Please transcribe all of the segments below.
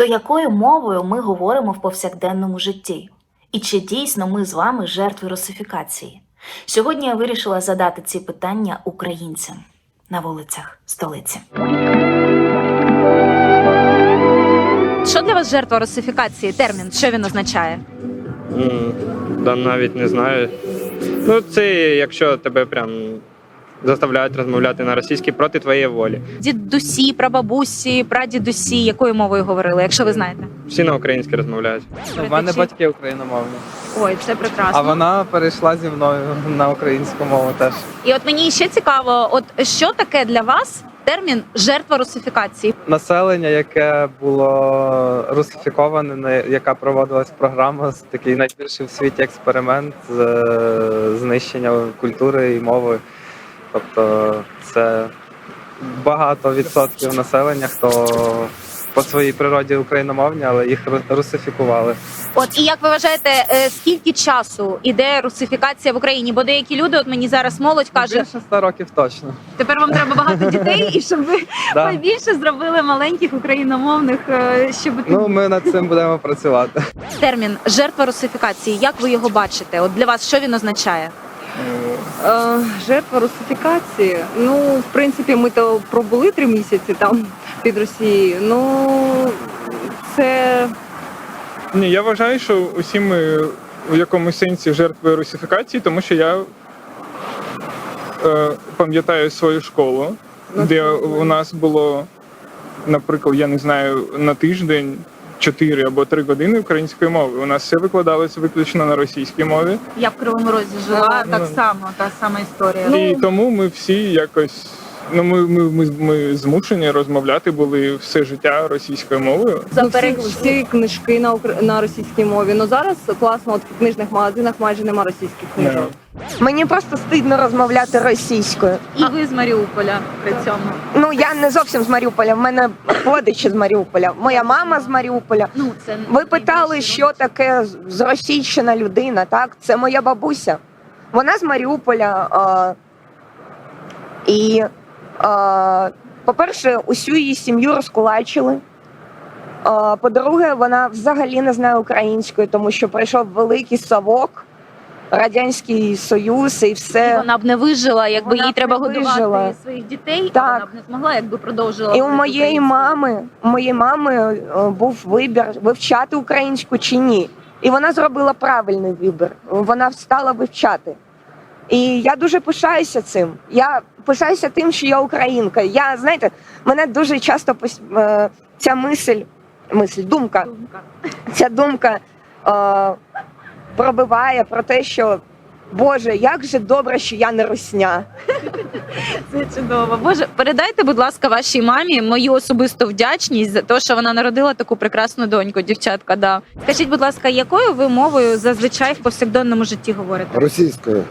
То якою мовою ми говоримо в повсякденному житті? І чи дійсно ми з вами жертви русифікації? Сьогодні я вирішила задати ці питання українцям на вулицях столиці. Що для вас жертва русифікації? Термін, що він означає? Да навіть не знаю. Ну, це якщо тебе прям заставляють розмовляти на російській проти твоєї волі. Дідусі, прабабусі, прадідусі, якою мовою говорили, якщо ви знаєте? Всі на українській розмовляють. У мене батьки україномовні, Ой, це прекрасно. а вона перейшла зі мною на українську мову теж. І от мені ще цікаво, от що таке для вас термін жертва русифікації? Населення, яке було русифіковане, на- яка проводилась програма, з такий найбільший в світі експеримент з е, знищення культури і мови. Тобто це багато відсотків населення, хто по своїй природі україномовні, але їх русифікували. От і як ви вважаєте, е, скільки часу іде русифікація в Україні? Бо деякі люди, от мені зараз молодь каже, Більше 100 років точно. тепер вам треба багато дітей, і щоб ви Да. побільше зробили маленьких україномовних, е, щоб Ну, ми над цим будемо працювати. термін жертва русифікації. Як ви його бачите? От для вас що він означає? Е, Жертва русифікації. Ну, в принципі, ми то пробули три місяці там під Росією. Ну це Ні, я вважаю, що усі ми у якомусь сенсі жертви русифікації, тому що я е, пам'ятаю свою школу, де у нас було, наприклад, я не знаю, на тиждень 4 або 3 години української мови. У нас все викладалося виключно на російській мові. Я в Кривому Розі жила, так само, та сама історія. І тому ми всі якось. Ну, ми, ми, ми, ми змушені розмовляти були все життя російською мовою. ну, всі, книжки на укр- на російській мові. Ну зараз класно, от в книжних магазинах майже нема російських книжок. Мені просто стидно розмовляти російською. І ви з Маріуполя при цьому. Ну я не зовсім з Маріуполя. В мене родичі з Маріуполя. Моя мама з Маріуполя. Ну це Ви питали, що таке зросійщена людина? Так, це моя бабуся. Вона з Маріуполя. А, і, по-перше, усю її сім'ю розкулачили. По-друге, вона взагалі не знає української, тому що прийшов великий совок, Радянський Союз і все. І вона б не вижила, якби Вона їй треба годувати вижила. своїх дітей. Так. Вона б не змогла, якби продовжила. І у моєї мами, у моєї мами е, був вибір вивчати українську чи ні. І вона зробила правильний вибір. Вона стала вивчати. І я дуже пишаюся цим. Я пишаюся тим, що я українка. Я знаєте, мене дуже часто е, ця мисль, мисль, думка, Думка. ця думка е, пробиває про те, що Боже, як же добре, що я не русня. Це чудово. Боже, передайте, будь ласка, вашій мамі мою особисту вдячність за те, що вона народила таку прекрасну доньку, дівчатка. Да. Скажіть, будь ласка, якою ви мовою зазвичай в повсякденному житті говорите? Російською.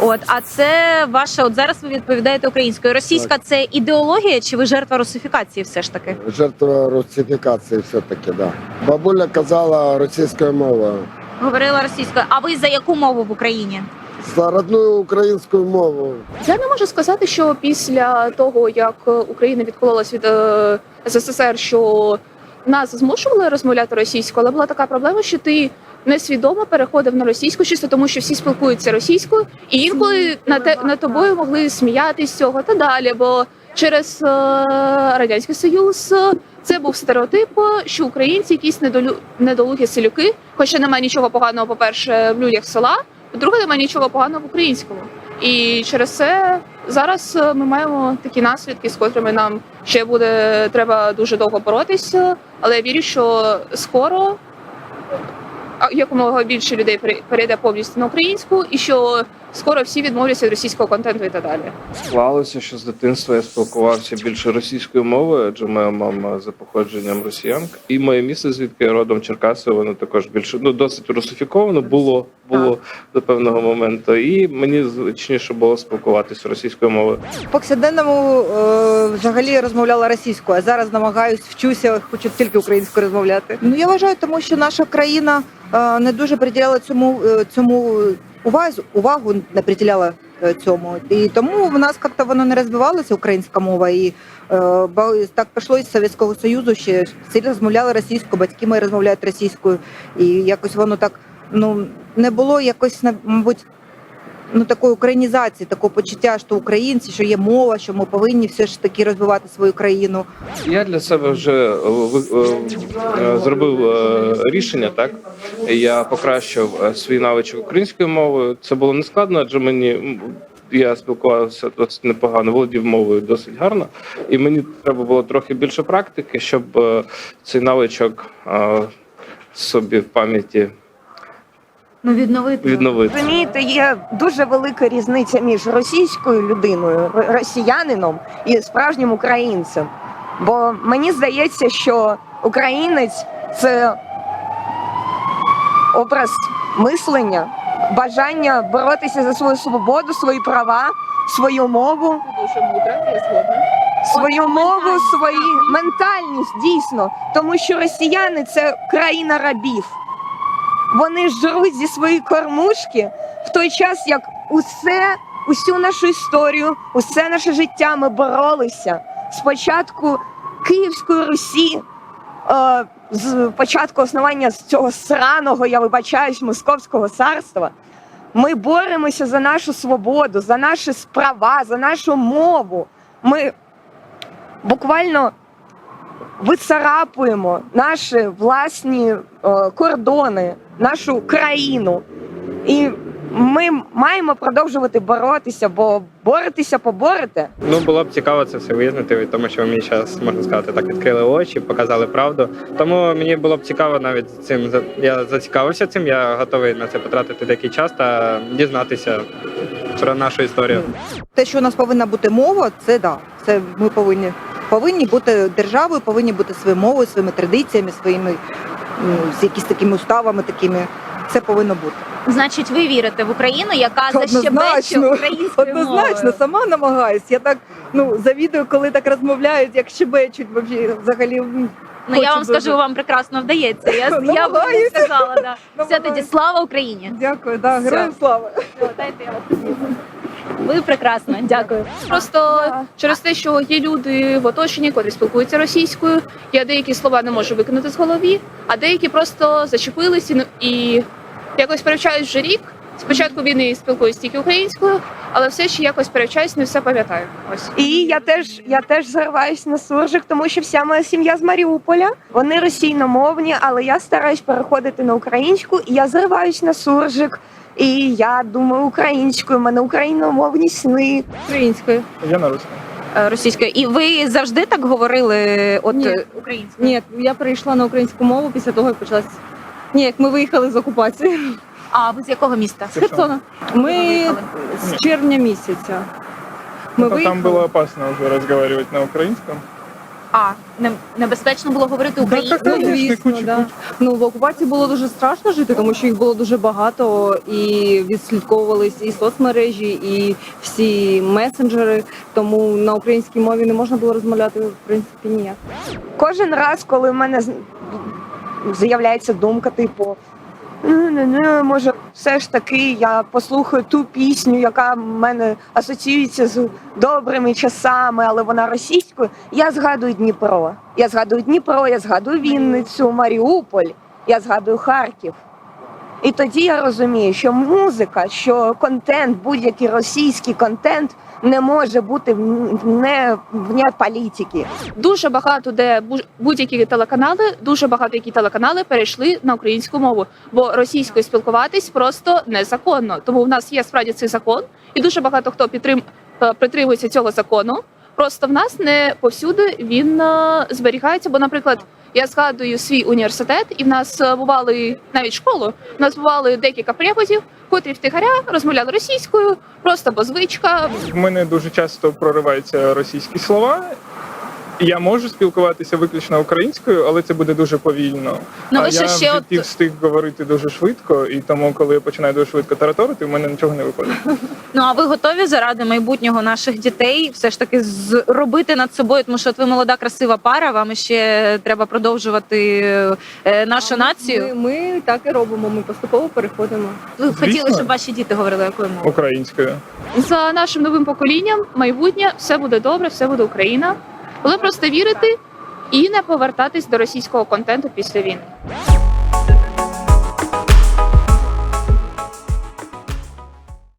От, а це ваша, от зараз ви відповідаєте українською. Російська це ідеологія чи ви жертва русифікації все ж таки? Жертва русифікації все-таки, да. Бабуля казала російською мовою. Говорила російською. А ви за яку мову в Україні? За родною українською мовою. Я не можу сказати, що після того, як Україна відкололась від е, СССР, що нас змушували розмовляти російською, але була така проблема, що ти несвідомо переходив на російську чисто тому, що всі спілкуються російською, і інколи на те над тобою могли сміятися з цього та далі. Бо через е, радянський союз е, це був стереотип, що українці якісь недолю недолугі селюки, хоча немає нічого поганого, по перше, в людях села. По-друге, немає нічого поганого в українському. І через це зараз е, ми маємо такі наслідки, з котрими нам ще буде треба дуже довго боротися. Але я вірю, що скоро якомога більше людей пере- перейде повністю на українську, і що скоро всі відмовляться від російського контенту і так далі. Склалося, що з дитинства я спілкувався більше російською мовою, адже моя мама за походженням росіянка. І моє місце, звідки я родом Черкаси, воно також більше ну досить русифіковано було було до певного моменту. І мені зручніше було спілкуватися російською мовою. В повсякденному е, взагалі розмовляла російською, а зараз намагаюсь вчуся, хочу тільки українською розмовляти. Ну я вважаю, тому що наша країна не дуже приділяла цьому е, цьому увазу, увагу не приділяла е, цьому. І тому в нас як-то воно не розвивалося українська мова. І е, так пішло із Совєтського Союзу, ще сильно розмовляли російською, батьки мої розмовляють російською. І якось воно так ну не було якось мабуть. Ну, такої українізації, такого почуття, що українці, що є мова, що ми повинні все ж таки розвивати свою країну. Я для себе вже е, е, е, зробив рішення. Так я покращив свій навичок українською мовою. Це було не складно, адже мені я спілкувався досить непогано, володів мовою досить гарно, і мені треба було трохи більше практики, щоб цей навичок собі в пам'яті Ну відновити. відновити. Розумієте, є дуже велика різниця між російською людиною, росіянином і справжнім українцем. Бо мені здається, що українець це образ мислення, бажання боротися за свою свободу, свої права, свою мову, Дуже мудра, я згодна. свою мову, свої ментальність дійсно. Тому що росіяни це країна рабів. Вони жруть зі своєї кормушки в той час, як усе, усю нашу історію, усе наше життя ми боролися. Спочатку Київської Русі, е, з початку основання цього сраного, я вибачаюсь, московського царства. Ми боремося за нашу свободу, за наші права, за нашу мову. Ми буквально вицарапуємо наші власні е, кордони, нашу країну. І ми маємо продовжувати боротися, бо боротися поборете. Ну було б цікаво це все визнати, тому що ви мені зараз можна сказати так, відкрили очі, показали правду. Тому мені було б цікаво навіть цим. Я зацікавився цим. Я готовий на це потратити деякий час та дізнатися про нашу історію. Те, що у нас повинна бути мова, це да. Це ми повинні повинні бути державою, повинні бути своєю мовою, своїми традиціями, своїми з якісь такими уставами, такими. Це повинно бути. Значить, ви вірите в Україну, яка защебече українською Однозначно, мовою. сама намагаюсь. Я так ну завідую, коли так розмовляють, як щебечуть вообще, взагалі. Ну я вам дуже. скажу, вам прекрасно вдається. Я, я б не сказала. Да. Все тоді слава Україні. Дякую, да, героям слава. Дайте я вас Ви прекрасно, дякую. Просто через те, що є люди в оточенні, котрі спілкуються російською. Я деякі слова не можу викинути з голові, а деякі просто зачепились і, і якось перевчають вже рік. Спочатку війни спілкуюсь тільки українською, але все ще якось перевчаюсь, не все пам'ятаю. Ось. І я теж я теж зариваюсь на суржик, тому що вся моя сім'я з Маріуполя. Вони російномовні, але я стараюсь переходити на українську, і я зариваюсь на суржик. І я думаю українською, у мене україномовні сни. Українською. Я на русском. Е, Російською. І ви завжди так говорили от Ні. е, українською? Ні, я перейшла на українську мову після того, як почалась. Ні, як ми виїхали з окупації. А ви з якого міста? З Херсона. Ми з червня місяця. Ми Ну, там было опасно уже разговаривать на украинском. А не- небезпечно було говорити українською. Ну, звісно, да. Ну, в окупації було дуже страшно жити, тому що їх було дуже багато і відслідковувались і соцмережі, і всі месенджери. Тому на українській мові не можна було розмовляти в принципі ніяк. Кожен раз, коли в мене з'являється думка, типу. «Ну-ну-ну, Може, все ж таки я послухаю ту пісню, яка в мене асоціюється з добрими часами, але вона російською. Я згадую Дніпро. Я згадую Дніпро, я згадую Вінницю, Маріуполь, я згадую Харків. І тоді я розумію, що музика, що контент, будь-який російський контент не може бути не вне політики. Дуже багато де бу- будь-які телеканали, дуже багато які телеканали перейшли на українську мову, бо російською спілкуватись просто незаконно. Тому в нас є справді цей закон, і дуже багато хто підтрим е, притримується цього закону. Просто в нас не повсюди він е, зберігається. Бо, наприклад, я згадую свій університет, і в нас е, бували навіть школу. В нас бували декілька приводів, котрі втихаря розмовляли російською, просто бо звичка, В мене дуже часто прориваються російські слова, я можу спілкуватися виключно українською, але це буде дуже повільно. Ну, а ще я ще в от- встиг говорити дуже швидко, і тому, коли я починаю дуже швидко тараторити, в мене нічого не виходить. Ну а ви готові заради майбутнього наших дітей все ж таки зробити над собою, тому що от ви молода, красива пара. Вам ще треба продовжувати е, нашу націю. Ми, ми так і робимо. Ми поступово переходимо. Ви б хотіли, щоб ваші діти говорили якою мовою? Українською. За нашим новим поколінням майбутнє все буде добре, все буде Україна. Але просто вірити і не повертатись до російського контенту після війни.